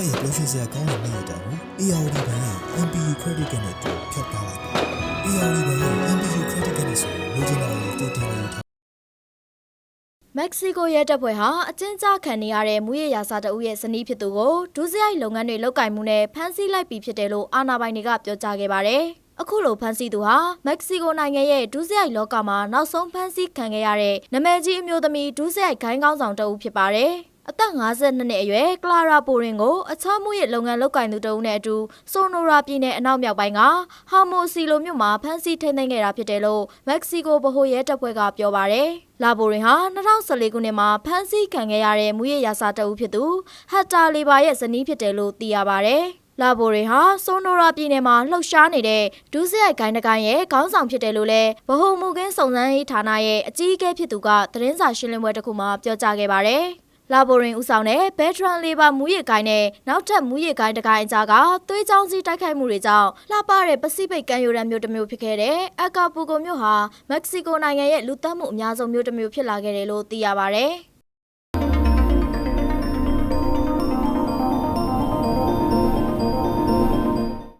စရာကောင်းတဲ့နေ့ရက်တောင်ကို ARD ဘဏ်ရဲ့ MPU Credit Card နဲ့တူဖြတ်ထားလိုက်ပါ ARD ဘဏ်ရဲ့ MPU Credit Card နဲ့ဆိုလိုချင်တာကိုတူတင်လို့ထားမက္ကဆီကိုရဲတပ်ဖွဲ့ဟာအကျဉ်းချခံနေရတဲ့မူရရာစာတအုပ်ရဲ့ဇနီးဖြစ်သူကိုဒုစရိုက်လုပ်ငန်းတွေလုပ်ကင်မှုနဲ့ဖမ်းဆီးလိုက်ပြီးဖြစ်တယ်လို့အာဏာပိုင်တွေကပြောကြားခဲ့ပါတယ်။အခုလိုဖမ်းဆီးသူဟာမက္ကဆီကိုနိုင်ငံရဲ့ဒုစရိုက်လောကမှာနောက်ဆုံးဖမ်းဆီးခံခဲ့ရတဲ့နမဲကြီးအမျိုးသမီးဒုစရိုက်ခိုင်းကောင်းဆောင်တအုပ်ဖြစ်ပါတယ်။ အသက်52နှစ်အရွယ်ကလာရာပိုရင်ကိုအခြားမှုရဲ့လုပ်ငန်းလုပ်ကင်သူတအုပ်နဲ့အတူဆိုနိုရာပြည်နယ်အနောက်မြောက်ပိုင်းကဟာမိုစီလိုမြို့မှာဖမ်းဆီးထိန်းသိမ်းခဲ့တာဖြစ်တယ်လို့မက္ကဆီကိုဗဟိုရဲတပ်ဖွဲ့ကပြောပါတယ်။လာဘိုရင်ဟာ2014ခုနှစ်မှာဖမ်းဆီးခံခဲ့ရတဲ့မူရရာစာတအုပ်ဖြစ်သူဟတ်တာလီဘာရဲ့ဇနီးဖြစ်တယ်လို့သိရပါတယ်။လာဘိုရင်ဟာဆိုနိုရာပြည်နယ်မှာလှုပ်ရှားနေတဲ့ဒုစရိုက်ဂိုင်းတကိုင်းရဲ့ခေါင်းဆောင်ဖြစ်တယ်လို့လည်းဗဟိုမူကင်းစုံစမ်းရေးဌာနရဲ့အကြီးအကဲဖြစ်သူကသတင်းစာရှင်းလင်းပွဲတစ်ခုမှာပြောကြားခဲ့ပါတယ်။ လာဘိုရင်ဦးဆောင်တဲ့ဘဲထရန်လေဘာမူရစ်ကိုင်းနဲ့နောက်ထပ်မူရစ်ကိုင်းတစ်ကိုင်းအကြားကသွေးချောင်းစီးတိုက်ခိုက်မှုတွေကြောင့်လှပတဲ့ပစိဖိတ်ကမ်းရိုးတန်းမြို့တစ်မြို့ဖြစ်ခဲ့တဲ့အကာပူကိုမြို့ဟာမက္ကဆီကိုနိုင်ငံရဲ့လူသတ်မှုအများဆုံးမြို့တစ်မြို့ဖြစ်လာခဲ့တယ်လို့သိရပါဗျ။